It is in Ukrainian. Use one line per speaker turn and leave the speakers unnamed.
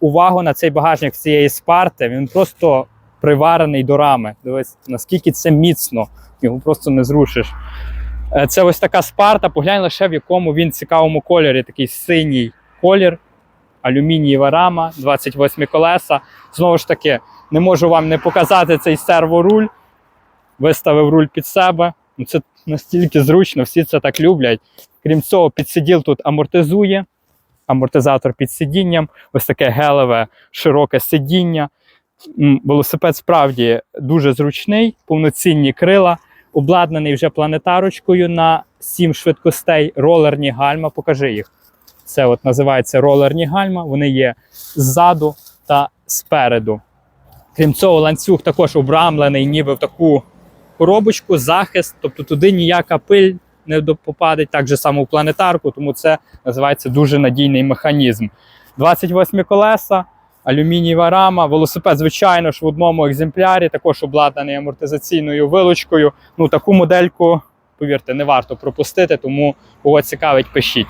увагу на цей багажник цієї спарти. Він просто приварений до рами. Дивись, наскільки це міцно, його просто не зрушиш. Е, Це ось така спарта. Поглянь лише в якому він цікавому кольорі, такий синій колір, алюмінієва рама, 28 колеса. Знову ж таки, не можу вам не показати цей серворуль. Виставив руль під себе. Ну, Це настільки зручно, всі це так люблять. Крім цього, підсиділ тут амортизує, амортизатор під сидінням, ось таке гелеве широке сидіння. Велосипед справді дуже зручний, повноцінні крила, обладнаний вже планетарочкою на 7 швидкостей, ролерні гальма. Покажи їх. Це от називається ролерні гальма. Вони є ззаду та спереду. Крім цього, ланцюг також обрамлений, ніби в таку коробочку, захист, тобто туди ніяка пиль не попадить, так же само в планетарку, тому це називається дуже надійний механізм. 28 колеса, алюмінієва рама, велосипед, звичайно ж, в одному екземплярі, також обладнаний амортизаційною вилучкою. Ну, таку модельку, повірте, не варто пропустити, тому кого цікавить, пишіть.